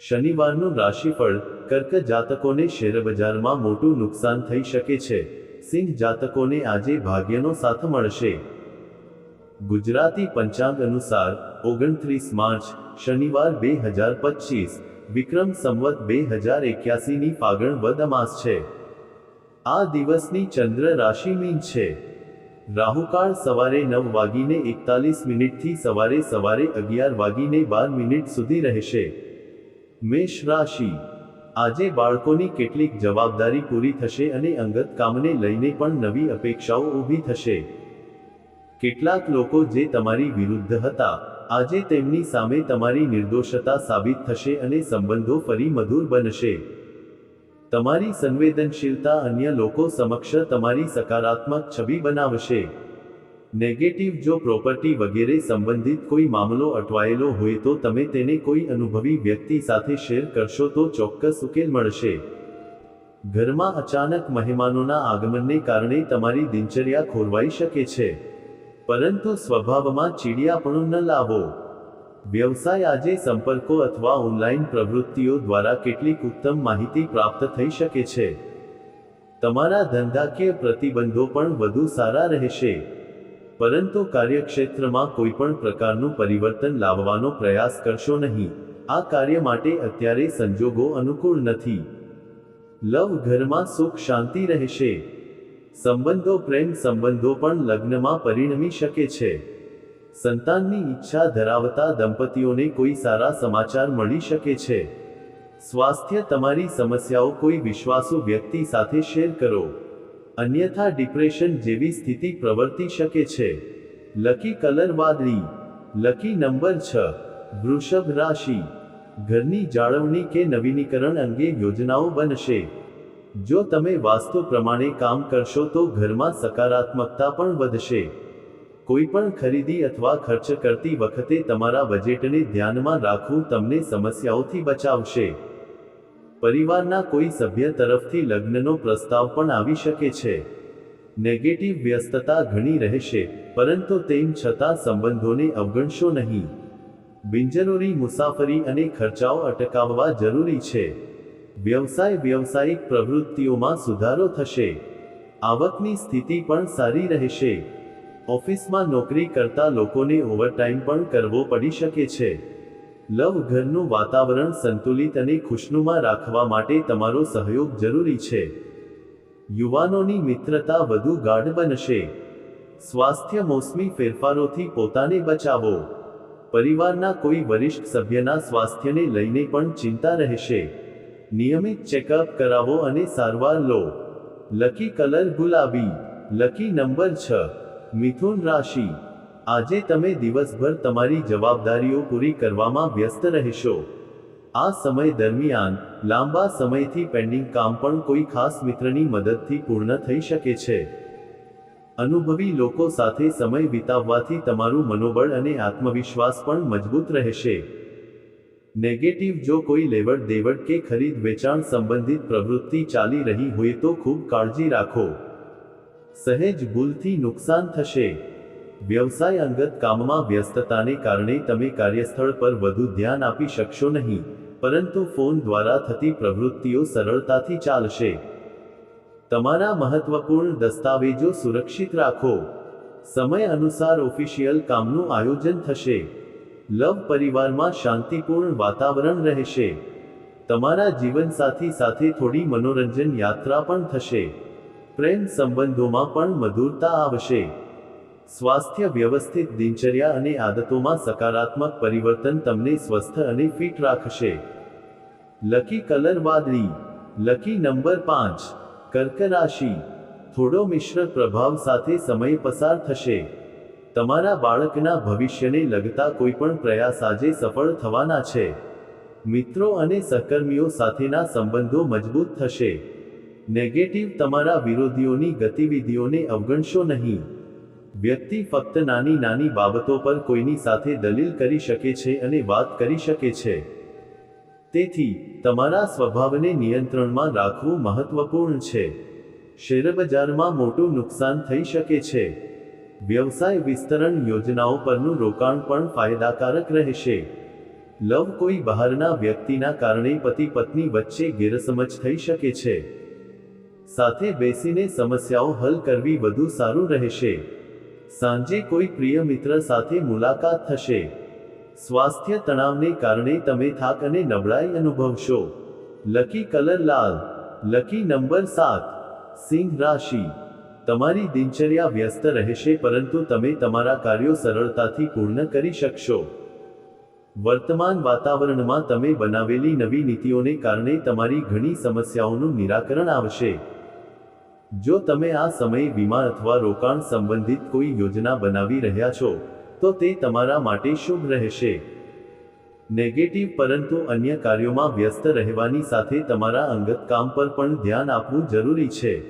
શનિવારનું રાશિફળ કર્ક જાતકોને શેરબજારમાં મોટું નુકસાન થઈ શકે છે. સિંહ જાતકોને આજે ભાગ્યનો સાથ મળશે. ગુજરાતી પંચાંગ અનુસાર, ઓગણત્રીસ માર્ચ, શનિવાર બે હજાર પચીસ, વિક્રમ સંવત બે હજાર એક્યાસીની ફાગણ વદ અમાસ છે. આ દિવસની ચંદ્ર રાશિ મીન છે. રાહુકાળ સવારે નવ વાગીને એકતાલીસ મિનિટથી સવારે સવારે અગિયાર વાગીને બાર મિનિટ સુધી રહેશે. મેષ રાશિ. આજે બાળકોની કેટલીક જવાબદારી પૂરી થશે અને અંગત કામને લઈને પણ નવી અપેક્ષાઓ ઊભી થશે. કેટલાક લોકો જે તમારી વિરુદ્ધ હતા, આજે તેમની સામે તમારી નિર્દોષતા સાબિત થશે અને સંબંધો ફરી મધુર બનશે. તમારી સંવેદનશીલતા અન્ય લોકો સમક્ષ તમારી સકારાત્મક છબી બનાવશે. નેગેટિવ જો પ્રોપર્ટી વગેરે સંબંધિત કોઈ મામલો અટવાયેલો હોય તો તમે તેને કોઈ અનુભવી વ્યક્તિ સાથે શેર કરશો તો ચોક્કસ ઉકેલ મળશે. ઘરમાં અચાનક મહેમાનોના આગમનને કારણે તમારી દિનચર્યા ખોરવાઈ શકે છે. પરંતુ સ્વભાવમાં ચીડિયાપણું ન લાવો. વ્યવસાય આજે સંપર્કો અથવા ઓનલાઈન પ્રવૃત્તિઓ દ્વારા કેટલીક ઉત્તમ માહિતી પ્રાપ્ત થઈ શકે છે. તમારા ધંધાકીય પ્રતિબંધો પણ વધુ સારા રહેશે. પરંતુ કાર્યક્ષેત્રમાં કોઈ પણ પ્રકારનું પરિવર્તન લાવવાનો પ્રયાસ કરશો નહીં. આ કાર્ય માટે અત્યારે સંજોગો અનુકૂળ નથી. લવ ઘરમાં સુખ શાંતિ રહેશે. સંબંધો પ્રેમ સંબંધો પણ લગ્નમાં પરિણમી શકે છે. સંતાનની ઈચ્છા ધરાવતા દંપતીઓને કોઈ સારા સમાચાર મળી શકે છે. સ્વાસ્થ્ય તમારી સમસ્યાઓ કોઈ વિશ્વાસુ વ્યક્તિ સાથે શેર કરો. અન્યથા ડિપ્રેશન જેવી સ્થિતિ પ્રવર્તી શકે છે. લકી કલર વાદળી. લકી નંબર છ. વૃષભ રાશિ. ઘરની જાળવણી કે નવીનીકરણ અંગે યોજનાઓ બનશે. જો તમે વાસ્તુ પ્રમાણે કામ કરશો તો ઘરમાં સકારાત્મકતા પણ વધશે. કોઈ પણ ખરીદી અથવા ખર્ચ કરતી વખતે તમારા બજેટને ધ્યાનમાં રાખવું તમને સમસ્યાઓથી બચાવશે. પરિવારના કોઈ સભ્ય તરફથી લગ્નનો પ્રસ્તાવ પણ આવી શકે છે. નેગેટિવ વ્યસ્તતા ઘણી રહેશે, પરંતુ તેમ છતાં સંબંધોને અવગણશો નહીં. બિનજરૂરી મુસાફરી અને ખર્ચાઓ અટકાવવા જરૂરી છે. વ્યવસાય વ્યવસાયિક પ્રવૃત્તિઓમાં સુધારો થશે. આવકની સ્થિતિ પણ સારી રહેશે. ઓફિસમાં નોકરી કરતા લોકોને ઓવરટાઈમ પણ કરવો પડી શકે છે. લવ ઘરનું વાતાવરણ સંતુલિત અને ખુશનુમા રાખવા માટે તમારો સહયોગ જરૂરી છે. યુવાનોની મિત્રતા વધુ ગાઢ બનશે. સ્વાસ્થ્ય મોસમી ફેરફારોથી પોતાને બચાવો. પરિવારના કોઈ વરિષ્ઠ સભ્યના સ્વાસ્થ્યને લઈને પણ ચિંતા રહેશે. નિયમિત ચેકઅપ કરાવો અને સારવાર લો. લકી કલર ગુલાબી. લકી નંબર છ. મિથુન રાશિ. આજે તમે દિવસભર તમારી જવાબદારીઓ પૂરી કરવામાં વ્યસ્ત રહેશો. આ સમય દરમિયાન, લાંબા સમયથી પેન્ડિંગ કામ પણ કોઈ ખાસ મિત્રની મદદથી પૂર્ણ થઈ શકે છે. અનુભવી લોકો સાથે સમય વિતાવવાથી તમારું મનોબળ અને આત્મવિશ્વાસ પણ મજબૂત રહેશે. નેગેટિવ જો કોઈ લેવડ દેવડ કે ખરીદ વેચાણ સંબંધિત પ્રવૃત્તિ ચાલી રહી હોય તો ખૂબ કાળજી રાખો. સહેજ ભૂલથી નુકસાન થશે. વ્યવસાય અંગત કામમાં વ્યસ્તતાને કારણે તમે કાર્યસ્થળ પર વધુ ધ્યાન આપી શકશો નહીં, પરંતુ ફોન દ્વારા થતી પ્રવૃત્તિઓ સરળતાથી ચાલશે. તમારા મહત્વપૂર્ણ દસ્તાવેજો સુરક્ષિત રાખો. સમય અનુસાર ઓફિશિયલ કામનું આયોજન થશે. લવ પરિવારમાં શાંતિપૂર્ણ વાતાવરણ રહેશે. તમારા જીવનસાથી સાથે થોડી મનોરંજન યાત્રા પણ થશે. પ્રેમ સંબંધોમાં પણ મધુરતા આવશે. સ્વાસ્થ્ય વ્યવસ્થિત દિનચર્યા અને આદતોમાં સકારાત્મક પરિવર્તન તમને સ્વસ્થ અને ફિટ રાખશે. લકી કલર વાદળી. લકી નંબર પાંચ. કર્ક રાશિ થોડો મિશ્ર પ્રભાવ સાથે સમય પસાર થશે. તમારા બાળકના ભવિષ્યને લગતા કોઈપણ પ્રયાસ આજે સફળ થવાના છે. મિત્રો અને સહકર્મીઓ સાથેના સંબંધો મજબૂત થશે. નેગેટિવ તમારા વિરોધીઓની ગતિવિધિઓને અવગણશો નહીં. વ્યક્તિ ફક્ત નાની નાની બાબતો પર કોઈની સાથે દલીલ કરી શકે છે અને વાત કરી શકે છે. તેથી, તમારા સ્વભાવને નિયંત્રણમાં રાખવું મહત્વપૂર્ણ છે. શેરબજારમાં મોટું નુકસાન થઈ શકે છે. વ્યવસાય વિસ્તરણ યોજનાઓ પરનું રોકાણ પણ ફાયદાકારક રહેશે. લવ કોઈ બહારના વ્યક્તિના કારણે પતિ પત્ની વચ્ચે ગેરસમજ થઈ શકે છે. સાથે બેસીને સમસ્યાઓ હલ કરવી વધુ સારું રહેશે. સાંજે કોઈ પ્રિય મિત્ર સાથે મુલાકાત થશે. સ્વાસ્થ્ય તણાવને કારણે તમે થાક અને નબળાઈ અનુભવશો. લકી કલર લાલ, લકી નંબર સાત, સિંહ રાશિ. તમારી દિનચર્યા વ્યસ્ત રહેશે પરંતુ તમે તમારા કાર્યો સરળતાથી પૂર્ણ કરી શકશો. વર્તમાન વાતાવરણમાં તમે બનાવેલી નવી નીતિઓને કારણે તમારી ઘણી સમસ્યાઓનું નિરાકરણ આવશે. જો તમે આ સમયે વીમા અથવા રોકાણ સંબંધિત કોઈ યોજના બનાવી રહ્યા છો, તો તે તમારા માટે શુભ રહેશે. નેગેટિવ પરંતુ અન્ય કાર્યોમાં વ્યસ્ત રહેવાની સાથે તમારા અંગત કામ પર પણ ધ્યાન આપવું જરૂરી છે.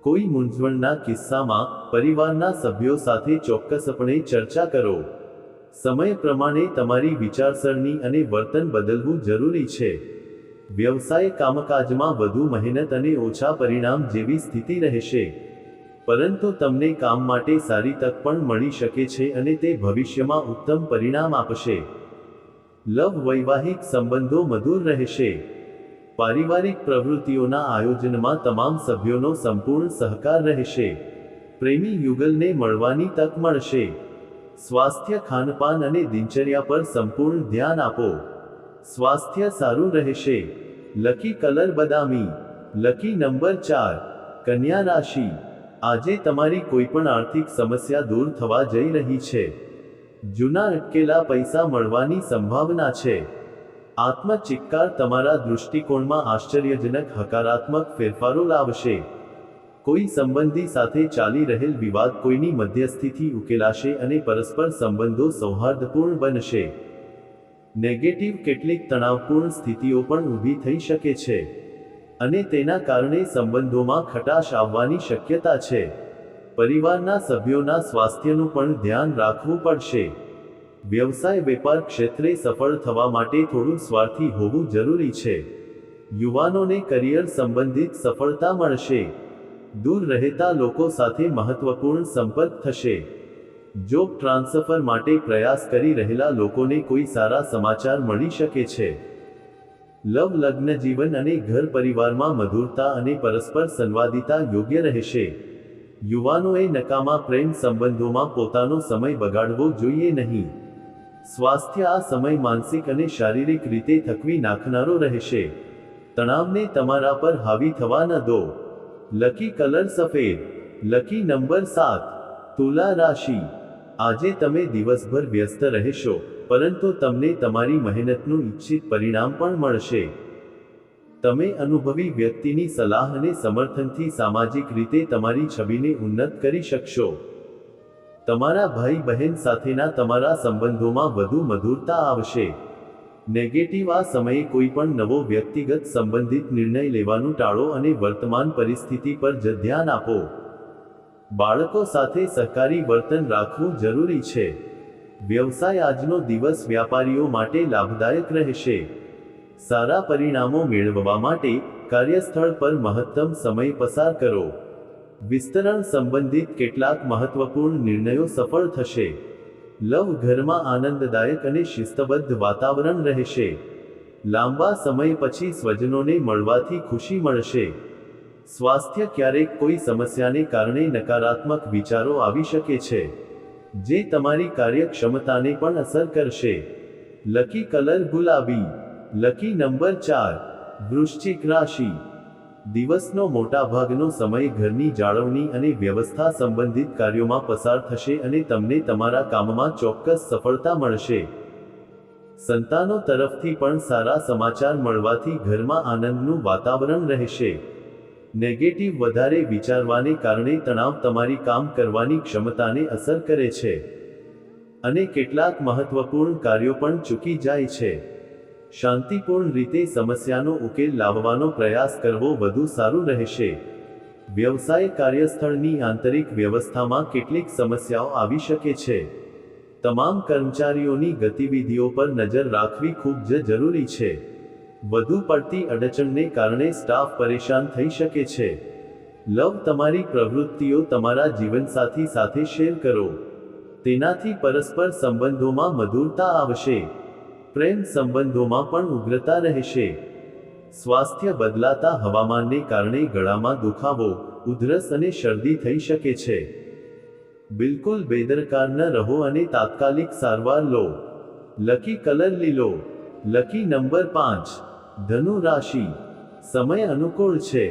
કોઈ મૂંઝવણના કિસ્સામાં પરિવારના સભ્યો સાથે ચોક્કસપણે ચર્ચા કરો. સમય પ્રમાણે તમારી વિચારસરણી અને વર્તન બદલવું જરૂરી છે. વ્યવસાય કામકાજમાં વધુ મહેનત અને ઓછા પરિણામ જેવી સ્થિતિ રહેશે. પરંતુ તમને કામ માટે સારી તક પણ મળી શકે છે અને તે ભવિષ્યમાં ઉત્તમ પરિણામ આપશે. લવ વૈવાહિક સંબંધો મધુર રહેશે. પારિવારિક પ્રવૃત્તિઓના આયોજનમાં તમામ સભ્યોનો સંપૂર્ણ સહકાર રહેશે. પ્રેમી યુગલને મળવાની તક મળશે. સ્વાસ્થ્ય, ખાનપાન અને દિનચર્યા પર સંપૂર્ણ ધ્યાન આપો. સ્વાસ્થ્ય સારું રહેશે. લકી કલર બદામી, લકી નંબર ચાર, કન્યા રાશિ. આજે તમારી કોઈપણ આર્થિક સમસ્યા દૂર થવા જઈ રહી છે. જૂના અટકેલા પૈસા મળવાની સંભાવના છે. આત્મચિક્કાર તમારા દૃષ્ટિકોણમાં આશ્ચર્યજનક હકારાત્મક ફેરફારો લાવશે. કોઈ સંબંધી સાથે ચાલી રહેલ વિવાદ કોઈની મધ્યસ્થીથી ઉકેલાશે અને પરસ્પર સંબંધો સૌહાર્દપૂર્ણ બનશે. નેગેટિવ કેટલીક તણાવપૂર્ણ સ્થિતિઓ પણ ઊભી થઈ શકે છે. અને તેના કારણે સંબંધોમાં ખટાશ આવવાની શક્યતા છે. પરિવારના સભ્યોના સ્વાસ્થ્યનું પણ ધ્યાન રાખવું પડશે. વ્યવસાય વેપાર ક્ષેત્રે સફળ થવા માટે થોડું સ્વાર્થી હોવું જરૂરી છે. યુવાનોને કરિયર સંબંધિત સફળતા મળશે. દૂર રહેતા લોકો સાથે મહત્વપૂર્ણ સંપર્ક થશે. જોબ ટ્રાન્સફર માટે પ્રયાસ કરી રહેલા લોકોને કોઈ સારા સમાચાર મળી શકે છે. લવ, લગ્ન, જીવન અને ઘર પરિવારમાં મધુરતા અને પરસ્પર સંવાદિતા યોગ્ય રહેશે. યુવાનોએ નકામા પ્રેમ સંબંધોમાં પોતાનો સમય બગાડવો જોઈએ નહીં. સ્વાસ્થ્ય આ સમય માનસિક અને શારીરિક રીતે થકવી નાખનારો રહેશે. તણાવને તમારા પર હાવી થવા ન દો. લકી કલર સફેદ. લકી નંબર સાત. તુલા રાશિ. આજે તમે દિવસભર વ્યસ્ત રહેશો, પરંતુ તમને તમારી મહેનતનું ઈચ્છિત પરિણામ પણ મળશે. તમે અનુભવી વ્યક્તિની સલાહ અને સમર્થનથી સામાજિક રીતે તમારી છબીને ઉન્નત કરી શકશો. તમારા ભાઈ બહેન સાથેના તમારા સંબંધોમાં વધુ મધુરતા આવશે. નેગેટિવ આ સમયે કોઈ પણ નવો વ્યક્તિગત સંબંધિત નિર્ણય લેવાનું ટાળો અને વર્તમાન પરિસ્થિતિ પર જ ધ્યાન આપો. બાળકો સાથે સહકારી વર્તન રાખવું જરૂરી છે. વ્યવસાય આજનો દિવસ વ્યાપારીઓ માટે લાભદાયક રહેશે. સારા પરિણામો મેળવવા માટે કાર્યસ્થળ પર મહત્તમ સમય પસાર કરો. વિસ્તરણ સંબંધિત કેટલાક મહત્વપૂર્ણ નિર્ણયો સફળ થશે. લવ ઘરમાં આનંદદાયક અને શિસ્તબદ્ધ વાતાવરણ રહેશે. લાંબા સમય પછી સ્વજનોને મળવાથી ખુશી મળશે. સ્વાસ્થ્ય ક્યારેક કોઈ સમસ્યાને કારણે નકારાત્મક વિચારો આવી શકે છે, જે તમારી કાર્યક્ષમતાને પણ અસર કરશે. લકી કલર ગુલાબી, લકી નંબર ચાર, વૃશ્ચિક રાશિ. દિવસનો મોટાભાગનો સમય ઘરની જાળવણી અને વ્યવસ્થા સંબંધિત કાર્યોમાં પસાર થશે અને તમને તમારા કામમાં ચોક્કસ સફળતા મળશે. સંતાનો તરફથી પણ સારા સમાચાર મળવાથી ઘરમાં આનંદનું વાતાવરણ રહેશે. નેગેટિવ વધારે વિચારવાને કારણે તણાવ તમારી કામ કરવાની ક્ષમતાને અસર કરે છે. અને કેટલાક મહત્વપૂર્ણ કાર્યો પણ ચૂકી જાય છે. શાંતિપૂર્ણ રીતે સમસ્યાનો ઉકેલ લાવવાનો પ્રયાસ કરવો વધુ સારું રહેશે. વ્યવસાય કાર્યસ્થળની આંતરિક વ્યવસ્થામાં કેટલીક સમસ્યાઓ આવી શકે છે. તમામ કર્મચારીઓની ગતિવિધિઓ પર નજર રાખવી ખૂબ જ જરૂરી છે. વધુ પડતી અડચણને કારણે સ્ટાફ પરેશાન થઈ શકે છે. લવ તમારી પ્રવૃત્તિઓ તમારા જીવનસાથી સાથે શેર કરો. તેનાથી પરસ્પર સંબંધોમાં મધુરતા આવશે. પ્રેમ સંબંધોમાં પણ ઉગ્રતા રહેશે. સ્વાસ્થ્ય બદલાતા હવામાનને કારણે ગળામાં દુખાવો, ઉધરસ અને શરદી થઈ શકે છે. બિલકુલ બેદરકાર ન રહો અને તાત્કાલિક સારવાર લો. લકી કલર લીલો. લકી નંબર પાંચ. ધનુ રાશિ સમય અનુકૂળ છે.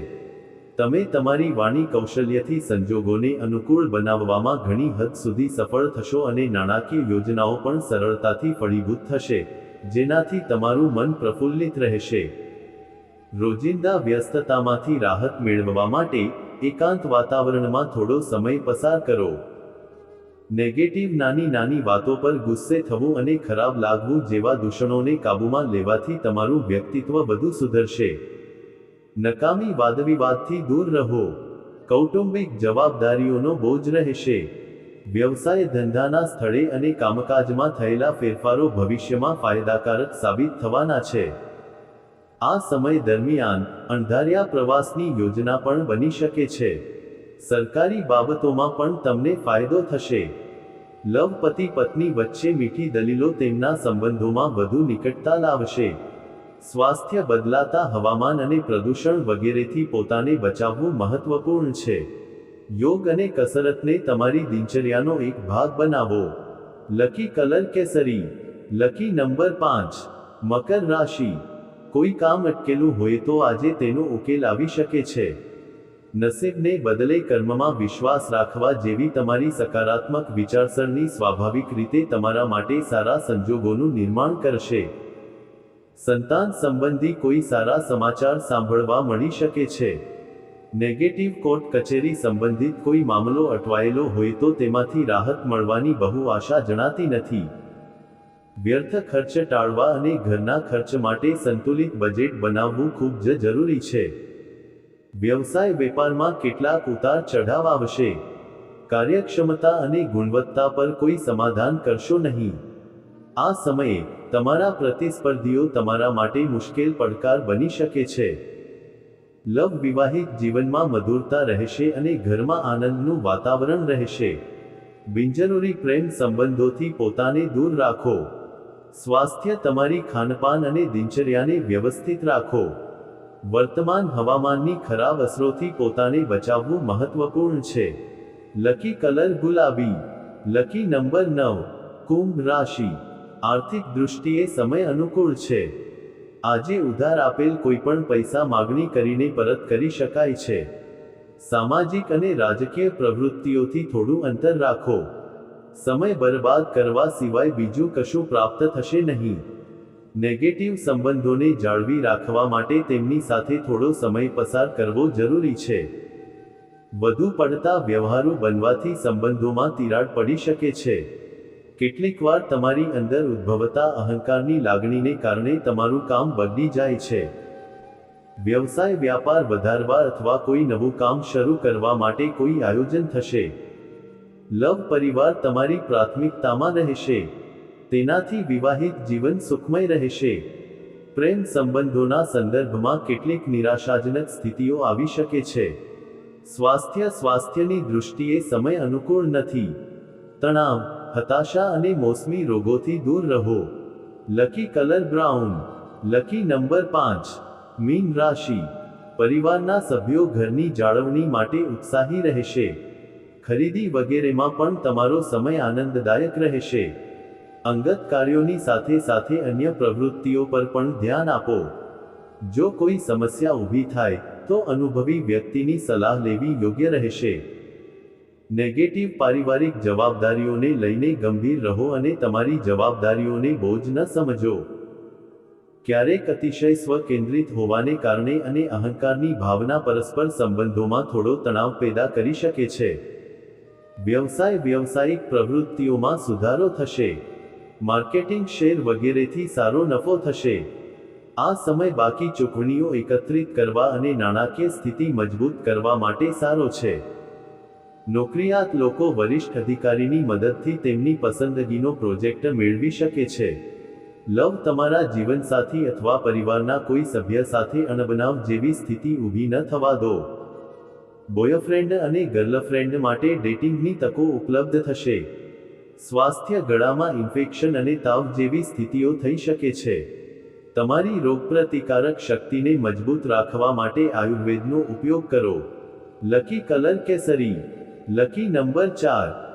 તમે તમારી વાણી કૌશલ્યથી સંજોગોને અનુકૂળ બનાવવામાં ઘણી હદ સુધી સફળ થશો અને નાણાકીય યોજનાઓ પણ સરળતાથી ફળીભૂત થશે, જેનાથી તમારું મન પ્રફુલ્લિત રહેશે. રોજિંદા વ્યસ્તતામાંથી રાહત મેળવવા માટે એકાંત વાતાવરણમાં થોડો સમય પસાર કરો. નેગેટિવ નાની નાની વાતો પર ગુસ્સે થવું અને ખરાબ લાગવું જેવા દૂષણોને કાબૂમાં લેવાથી તમારું વ્યક્તિત્વ વધુ સુધરશે. નકામી વાદવિવાદથી દૂર રહો. કૌટુંબિક જવાબદારીઓનો બોજ રહેશે. વ્યવસાય ધંધાના સ્થળે અને કામકાજમાં થયેલા ફેરફારો ભવિષ્યમાં ફાયદાકારક સાબિત થવાના છે. આ સમય દરમિયાન અણધાર્યા પ્રવાસની યોજના પણ બની શકે છે. સરકારી બાબતોમાં પણ તમને ફાયદો થશે. લવ પતિ પત્ની વચ્ચે મીઠી દલીલો તેમના સંબંધોમાં વધુ નિકટતા લાવશે. સ્વાસ્થ્ય બદલાતા હવામાન અને પ્રદૂષણ વગેરેથી પોતાને બચાવવું મહત્વપૂર્ણ છે. યોગ અને કસરતને તમારી દિનચર્યાનો એક ભાગ બનાવો. લકી કલર કેસરી, લકી નંબર પાંચ, મકર રાશિ. કોઈ કામ અટકેલું હોય તો આજે તેનો ઉકેલ આવી શકે છે. નસીબને બદલે કર્મમાં વિશ્વાસ રાખવા જેવી તમારી સકારાત્મક વિચારસરણી સ્વાભાવિક રીતે તમારા માટે સારા સંજોગોનું નિર્માણ કરશે. સંતાન સંબંધી કોઈ સારા સમાચાર સાંભળવા મળી શકે છે. નેગેટિવ કોર્ટ કચેરી સંબંધિત કોઈ મામલો અટવાયેલો હોય તો તેમાંથી રાહત મળવાની બહુ આશા જણાતી નથી. વ્યર્થ ખર્ચ ટાળવા અને ઘરના ખર્ચ માટે સંતુલિત બજેટ બનાવવું ખૂબ જ જરૂરી છે. વ્યવસાય વેપારમાં કેટલાક ઉતાર ચઢાવ આવશે. કાર્યક્ષમતા અને ગુણવત્તા પર કોઈ સમાધાન કરશો નહીં. આ સમયે, તમારા પ્રતિસ્પર્ધીઓ તમારા માટે મુશ્કેલ પડકાર બની શકે છે. લવ વિવાહિત જીવનમાં મધુરતા રહેશે અને ઘરમાં આનંદનું વાતાવરણ રહેશે. બિનજરૂરી પ્રેમ સંબંધોથી પોતાને દૂર રાખો. સ્વાસ્થ્ય તમારી ખાનપાન અને દિનચર્યાને વ્યવસ્થિત રાખો. વર્તમાન હવામાનની ખરાબ અસરોથી પોતાને બચાવવું મહત્વપૂર્ણ છે. લકી કલર ગુલાબી. લકી નંબર નવ, કુંભ રાશિ. આર્થિક દૃષ્ટિએ સમય અનુકૂળ છે. આજે ઉધાર આપેલ કોઈપણ પૈસા માગણી કરીને પરત કરી શકાય છે. સામાજિક અને રાજકીય પ્રવૃત્તિઓથી થોડું અંતર રાખો. સમય બરબાદ કરવા સિવાય બીજું કશું પ્રાપ્ત થશે નહીં. નેગેટિવ સંબંધોને જાળવી રાખવા માટે તેમની સાથે થોડો સમય પસાર કરવો જરૂરી છે. વધુ પડતા વ્યવહારો બનવાથી સંબંધોમાં તિરાડ પડી શકે છે. કેટલીકવાર તમારી અંદર ઉદ્ભવતા અહંકારની લાગણીને કારણે તમારું કામ બગડી જાય છે. વ્યવસાય વ્યાપાર વધારવા અથવા કોઈ નવું કામ શરૂ કરવા માટે કોઈ આયોજન થશે. લવ પરિવાર તમારી પ્રાથમિકતામાં રહેશે. તેનાથી વિવાહિત જીવન સુખમય રહેશે. પ્રેમ સંબંધોના સંદર્ભમાં કેટલીક નિરાશાજનક સ્થિતિઓ આવી શકે છે. સ્વાસ્થ્ય સ્વાસ્થ્યની દૃષ્ટિએ સમય અનુકૂળ નથી. તણાવ, હતાશા અને મોસમી રોગોથી દૂર રહો. Lucky colour brown, lucky number પાંચ, મીન રાશિ. પરિવારના સભ્યો ઘરની જાળવણી માટે ઉત્સાહી રહેશે. ખરીદી વગેરેમાં પણ તમારો સમય આનંદદાયક રહેશે. અંગત કાર્યોની સાથે સાથે અન્ય પ્રવૃત્તિઓ પર પણ ધ્યાન આપો. જો કોઈ સમસ્યા ઊભી થાય, તો અનુભવી વ્યક્તિની સલાહ લેવી યોગ્ય રહેશે. નેગેટિવ પારિવારિક જવાબદારીઓને લઈને ગંભીર રહો અને તમારી જવાબદારીઓને બોજ ન સમજો. ક્યારેક અતિશય સ્વકેન્દ્રિત હોવાને કારણે અને અહંકારની ભાવના પરસ્પર સંબંધોમાં થોડો તણાવ પેદા કરી શકે છે. વ્યવસાય વ્યવસાયિક પ્રવૃત્તિઓમાં સુધારો થશે. માર્કેટિંગ શેર વગેરેથી સારો નફો થશે. આ સમય બાકી ચૂકવણીઓ એકત્રિત કરવા અને નાણાકીય સ્થિતિ મજબૂત કરવા માટે સારો છે. નોકરિયાત લોકો વરિષ્ઠ અધિકારીની મદદથી તેમની પસંદગીનો પ્રોજેક્ટ મેળવી શકે છે. લવ તમારા જીવનસાથી અથવા પરિવારના કોઈ સભ્ય સાથે અણબનાવ જેવી સ્થિતિ ઊભી ન થવા દો. બોયફ્રેન્ડ અને ગર્લફ્રેન્ડ માટે ડેટિંગની તકો ઉપલબ્ધ થશે. સ્વાસ્થ્ય ગળામાં ઇન્ફેક્શન અને તાવ જેવી સ્થિતિઓ થઈ શકે છે. તમારી રોગપ્રતિકારક શક્તિને મજબૂત રાખવા માટે આયુર્વેદનો ઉપયોગ કરો. લકી કલર કેસરી લકી નંબર ચાર.